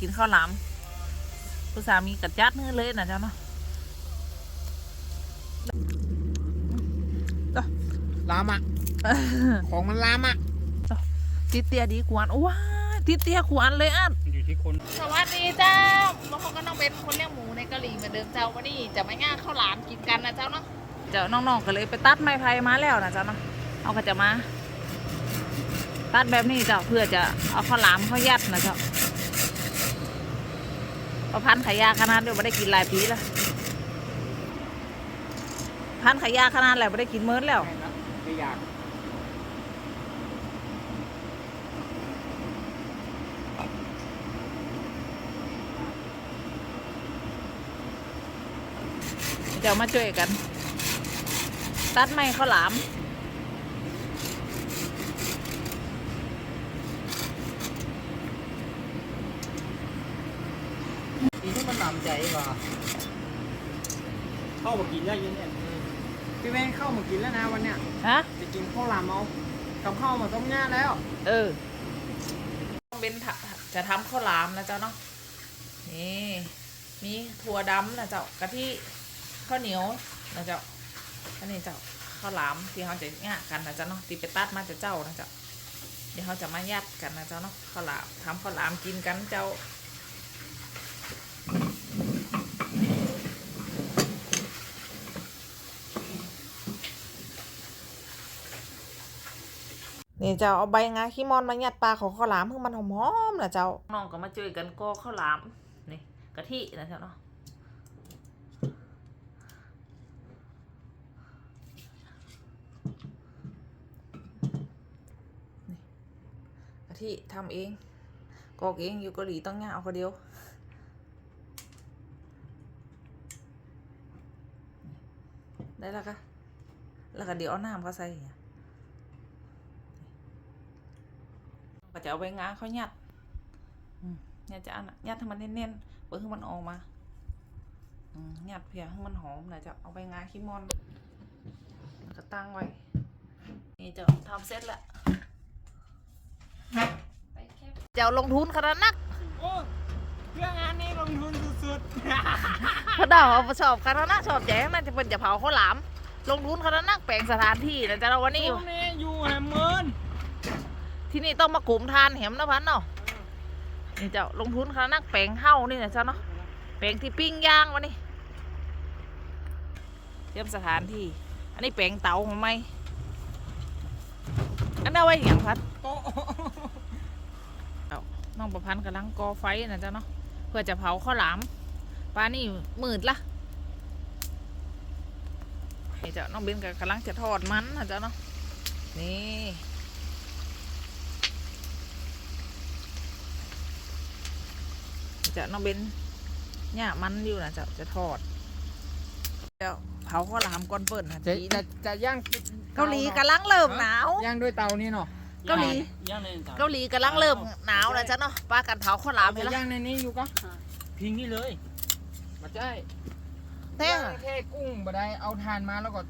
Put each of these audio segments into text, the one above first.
กินข้าวหลามผู้สามีกัดจัดเนื้อเลยนะเจ้าเนาะลามอะของมันลามอะติดเตียดีกวนว้ายติดเตียกวนเลยอะอยู่ที่คนสวัสดีเจ้าบางคนก็ต้องเป็นคนเลี้ยงหมูในกะหรี่เหมือนเดิมเจ้าวันนี้จะไม่ง่ายข้าวหลามกินกันนะเจ้าเนาะเจ้าน้องๆก็เลยไปตัดไม้ไผ่มาแล้วนะเจ้าเนาะเอาก็จะมา ตัดแบบนี้เจ้าเพื่อจะเอาข้าวหลามเข้ายัดนะเจ้า พราะพันธ์ขายาขนาดเดียวไม่ได้กินหลายปีแล้วพันขายาขนาดแล้วไม่ได้กินเมินแล้วไม่อยากเดี๋ยวมาช่วยกัน ตัดไม้ข้าวหลาม กินที่มันหนำใจ ว่ะเข้ามากินได้ยังเนี่ยพี่แม่เข้ามากินแล้วนะวันเนี้ยฮะ จะกินข้าวหลามเอากับข้าวมาต้มย่าแล้ว เออเป็นทะจะทำข้าวหลามนะเจ้าเนาะ นี่ มีถั่วดำนะเจ้ากะทิข้าวเหนียวนะเจ้าอันนี้เจ้าข้าวหลามที่เขาจะง่ายกันนะเจ้าเนาะที่ไปตัดมาจากเจ้านะเจ้าเดี๋ยวเขาจะมายัดกันนะเจ้าเนาะข้าวหลามทำข้าวหลามกินกันเจ้า นี่เจ้าเอาใบงาขี้มอนมายัดปลาของข้าวหลามเพื่อมันหอมๆนะเจ้าน้องก็มาช่วยกันกอข้าวหลามนี่กะทินะเจ้าเนาะกะทิทำเองกอกเองอยู่เกาหลีต้องง่ายเอาคนเดียวได้แล้วก็แล้วก็เดี๋ยวเอาน้ำก็ใส่อย่างเงี้ย ก็จะเอาไว้ง้างเขายัดอืมเนี่ยจะอันน่ะยัดให้มันเน้นๆเพื่อให้มันออกมาอืมยัดเพียให้มันหอมนะจะเอาไปง้างขี้มอนแล้วก็ตั้งไว้ นี่จะทำเสร็จแล้วจะเอาลงทุนขนาดนักโอ้เรื่องงานนี้ลงทุนสุดพระดาวเอาไปชอบคณะนักชอบแจ้งน่าจะเป็นจะเผาข้าวหลาม ลงทุนคณะนักแปลงสถานที่นะจ๊ะเราวันๆนี้ช่วงนี้อยู่แหมเมิน ที่นี่ต้องมากลุ่มทานแหมนะพันเนาะนี่เจ้าลงทุนคณะนักแปลงเฮ้านี่นะเจ้าเนาะแปลงที่ปิ้งย่างวันนี้เตรียมสถานที่ อันนี้แปลงเตาของไม่อันนั้นไว้อย่างพัดโต๊ะน้องประพันธ์กำลังก่อไฟนะเจ้าเนาะเพื่อจะเผาข้าวหลามปลานี่มืดละนี่เจ้าน้องเบนก็กำลังจะทอดมันนะเจ้าเนาะนี่นี่เจ้าน้องเบนเนี่ยมันอยู่นะเจ้าจะทอดเจ้าเผาข้าวหลามก่อนเปิดนะจะจีจะจะย่างเกาหลีกำลังเริ่มหนาว ย่างด้วยเตานี่เนาะเกาหลี ย่างในเตาเกาหลีกำลังเริ่มหนาวนะเจ้าเนาะปลากันเผาข้าวหลามจะไปละย่างในนี้อยู่ก็พิงนี่เลยมาใช่แท้ย่างแค่กุ้งบ่ได้เอาทานมาแล้วก็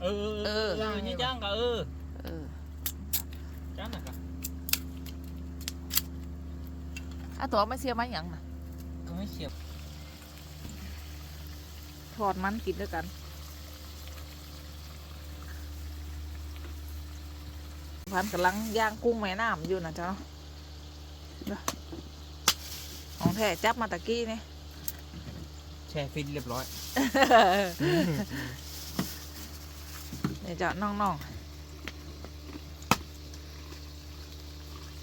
เออเออเออนี่ย่างก็เออเออย่างน่ะก็อะตัวไม่เสียมาอย่างน่ะก็ ไม่เสียบทอดมันกินด้วยกันพันกำลังย่างกุ้งแม่น้ำอยู่นะเจ้าเนาะเด้อของแท้จับมาตะกี้นี่แช่ฟินเรียบร้อยเนี่ยเจ้าน้องๆ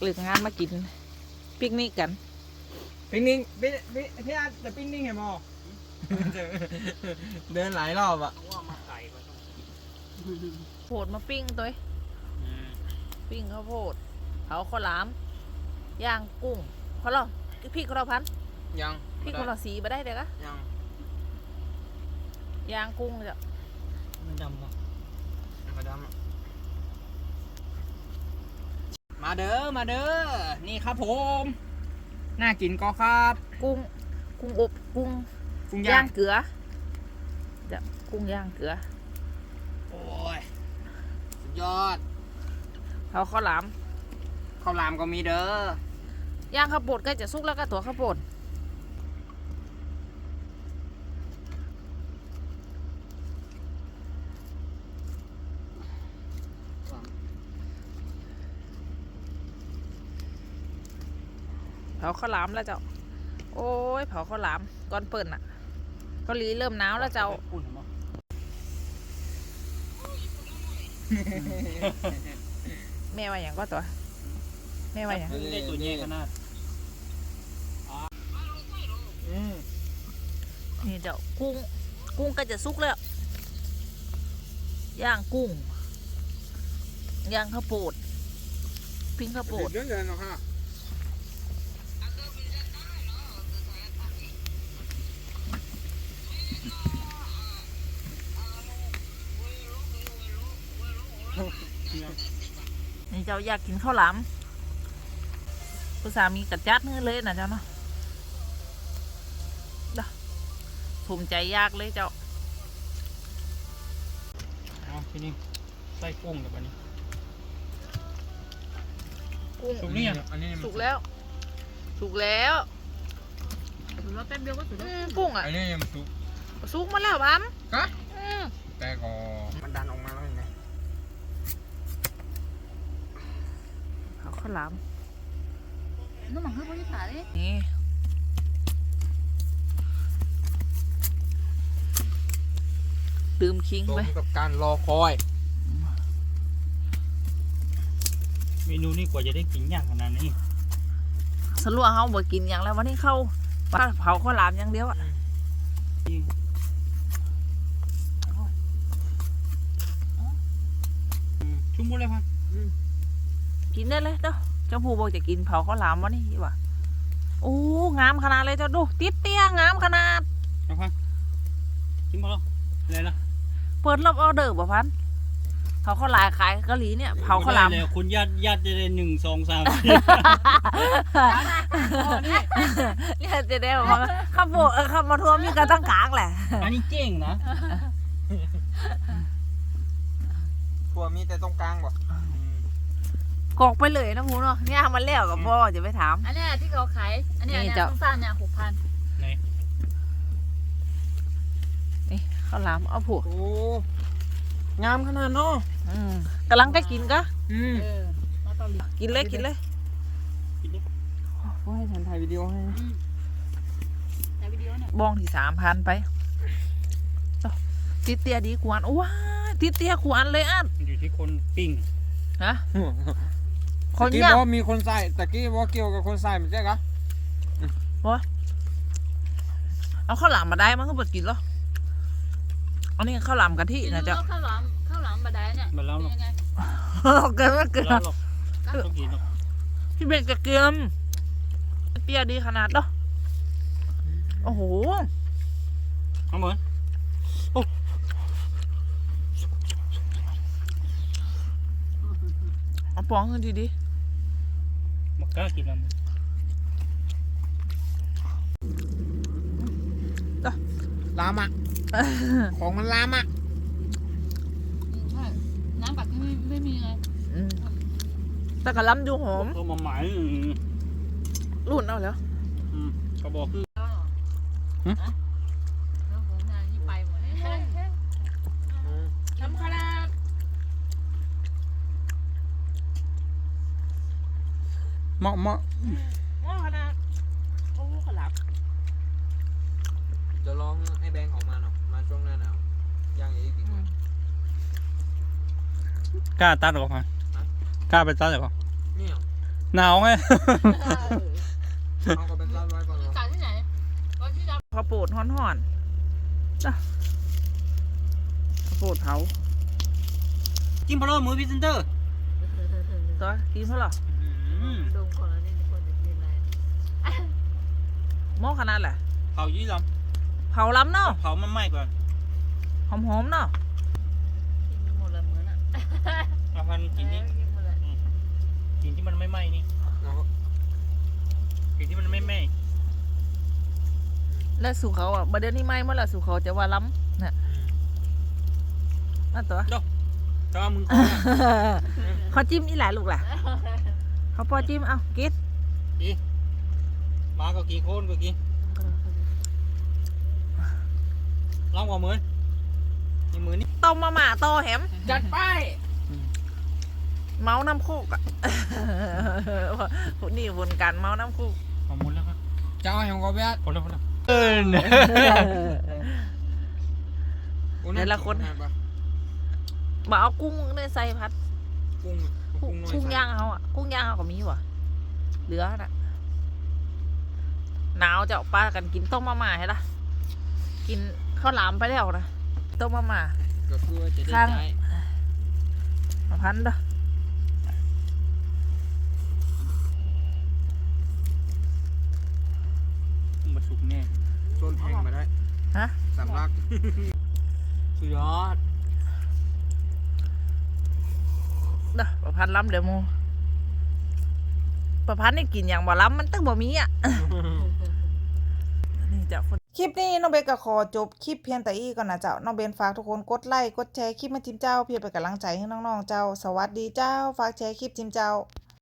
หรืองานมากิน ปิกนิกกัน ปิ้งนิ่งพี่พี่พี่อาร์ตจะปิ้งนิ่งไงมอเดินหลายรอบอะว่ามาไก่มาต้องโผดมาปิ้งตัวเองปิ้งข้าวโพดเผาข้าวหลามย่างกุ้งเขาเหรอพี่เขาเราพันยังพี่เขาเราสีมาได้เด็กอะยังย่างกุ้งเจ้ามันดำว่ะมาดำอะมาเด้อมาเด้อนี่ครับผม น่ากินก็ครับกุ้ง กุ้งอบกุ้งกุ้งย่าย่างงเกลือเจ้ากุ้งย่างเกลือโอ้ยสุดยอดเผาข้าวหลามข้าวหลามก็มีเด้อย่างข้าวโพดใกล้จะสุกแล้วก็ตัวข้าวโพด เผาข้าวหลามแล้วเจ้า โอ้ยเผาข้าวหลามก่อนเปิดน่ะเกาหลีเริ่มหนาวแล้วเจ้าอุ่นมั้งแม่ว่าอย่างก็ตัวแม่ว่าอย่างได้ตัวใหญ่ขนาดอืมนี่เจ้ากุ้ง กุ้งก็จะสุกแล้ว ย่างกุ้ง ย่างข้าวโพด ปิ้งข้าวโพดเดือนเดือนเนาะค่ะ นี่เจ้าอยากกินข้าวหลามผู้สามีกัดจัดเนื้อเลยนะเจ้าเนาะเด้อภูมิใจยากเลยเจ้าเอาทีนี้ใส่กุ้งกับอันนี้กุ้งสุกนี่ยังอันนี้สุกแล้ว สุกแล้วถือว่าแป๊บเดียวก็ถืออืแล้วมกุ้งอะอันนี้มันสุกสุกมาแล้วบัมฮะอืมแต่ก็มันดันออกมาแล้วเห็นไหม เอา ข้าวหลามน้ำมันคือพอดีขาเลยนี่ดื่มคิงสไปมกับการรอคอย เมนูนี้กว่าจะได้กินอย่างขนาดนี้ สลัวเฮาบ่กินอย่างแล้ววันนี้เข้าว่าเผาข้าวหลามอย่างเดียวอะ อืมชุ่มหมดเลยพัน กินได้เลยเด้อเจ้าผู้บอกจะกินเผาข้าวหลามวันนี้ว่ะโอ้งามขนาดเลยเจ้าดู ติดเตี้ยงามขนาดเอาพันชิมมาแล้วอะไรล่ะเปิดรับออเดอร์บ่พันเผาข้าวหลามขายเกาหลีเนี่ยเผาข้าวหลามได้เลยคุณญาติญาติจะได้หนึ่งสองสามเนี่ยจะได้บอกว่าข้าวโพดเออข้าวมาทัวมีกันตั้งกลางแหละ อันนี้เจ๋งนะถั่วมีแต่ตรงกลางบ่ กอกไปเลยนะพูเนาะเนี่ยมันแล้วกับพ่อจะไปถาม อันเนี้ยที่เขาขาย อันเนี้ยนี่เนี่ยเจ้า สั้นๆเนี่ยหกพันนี่ข้าวหลามเอาผูกโอ้งามขนาดเนาะอืมกำลังจะกินก็อืมเออมาเกาหลีกินเลยกินเลยโอ้ยฉันถ่ายวิดีโอให้อืมในวิดีโอเนี่ยบ้องที่สามพันไปเจ้าติดเตียดีกวนว้ายติดเตียกวนเลยอะอยู่ที่คนปิ้งฮะ คตะนกี้ย่างว่ามีคนใส่ตะกี้ว่าเกี่ยวกับคนใส่ไม่ใช่กะเอาข้าวหลามมาได้มันก็บดกินหรออันนี้ข้าวหลามกะทิกินนะแล้เจ้าวข้าวหลามข้าวหลามบะไดเนี่ยมาแล้วเป็นหรอกยังไงเกินว่าเกินแล้วหรอกต้องกินหรอกพี่เบนจะเกียมเตี้ยดีขนาดเนาะโอ้โห เอาเหมือน เอาปองขึ้นดีดีมักกล้ากินแล้วมึงลามะ ของมันลามะอืมใช่น้ำปักที่ไม่ไม่มีไงอืมแต่กระลำดูหอมตัวมาหมายอืมรุ่นเอาแล้วอืมเขาบอกคือ แล้วเหรอ หึ ฮะแล้วผมงานนี่ไปหมดเลย ทำขนาด เหมาะเหมาะหม้อขนาดโอ้ขลับจะลองไอ้แบงค์ออกมาเนาะมาช่วงหน้าหนาวย่างอีกดีกว่ากล้าตัดหรอพันกล้าไปตัดหรอเนี่ยหนาวไงเอาก็เป็นร้อยๆก่อนเนาะจ่ายที่ไหนก็ที่เราข้าวโพดห่อนๆจ้ะข้าวโพดเผาจิ้มพะโล้มือพรีเซนเตอร์ตัวกินเท่าไหร่อื มดมก่อนแล้วนี่คนจะกินอะไรหม้อขนาดแหละเผายี่ลเผาล้ำเนาะำเผามันไหม้ก่อนหอมๆเนาะกินหมดเลยเหมือนอะเอาพันกินนี่กินหมดเลยกินที่มันไม่ไหม้นี่เอาก็กินที่มันไม่ไหม้แล้วสู่เขาอะประเดี๋ยวนี้ไม่เมื่อไหร่สู่เขาจะว่าล้ำเนี่ยนั่นตัวแต่ว่ามึงเขาจิ้มอีหลายลูกล่ะ เขาพอจิ้มเอากินอีปลาก็กี่คนก็กี่ลองว่ามือนี่มือนี่ต้มมาหม่าโตแฮมจัดไป เมาน้ำคุกอะนี่วนกันเมาน้ำคุกขอมุนแล้วครับเจ้าแห่งกอเบียดพอแล้วพอแล้วเออแต่ละคนมาเอากุ้งในใส่พัด กุ้ง กุ้งน้อยกุ้งใส่ย่างเขาอะกุ้งย่างเขาก็มีวะเหลือน่ะหนาวจะเอาปลากันกินต้มมาม่าให้ละกินข้าวหลามไปแล้วนะต้มมาม่าก็คือว่าจะได้ข้างใจมาพันเด้อมาสุกแน่ต้นแห้งมาได้ ฮะสำลัก สุดยอด เด้อประพันธ์ล้ำเดี๋ยวโมประพันธ์นี่กินอย่างบ่ล้ำมันตึ้งบ่มีอะนี่เจ้าคนคลิปนี้น้องเบนก็ขอจบคลิปเพียงแต่อีก่อนนะเจ้า น้องเบนฝากทุกคนกดไลค์กดแชร์คลิปมาจิ้มเจ้า เพื่อเป็นกำลังใจให้น้องๆเจ้า สวัสดีเจ้า ฝากแชร์คลิปจิ้มเจ้า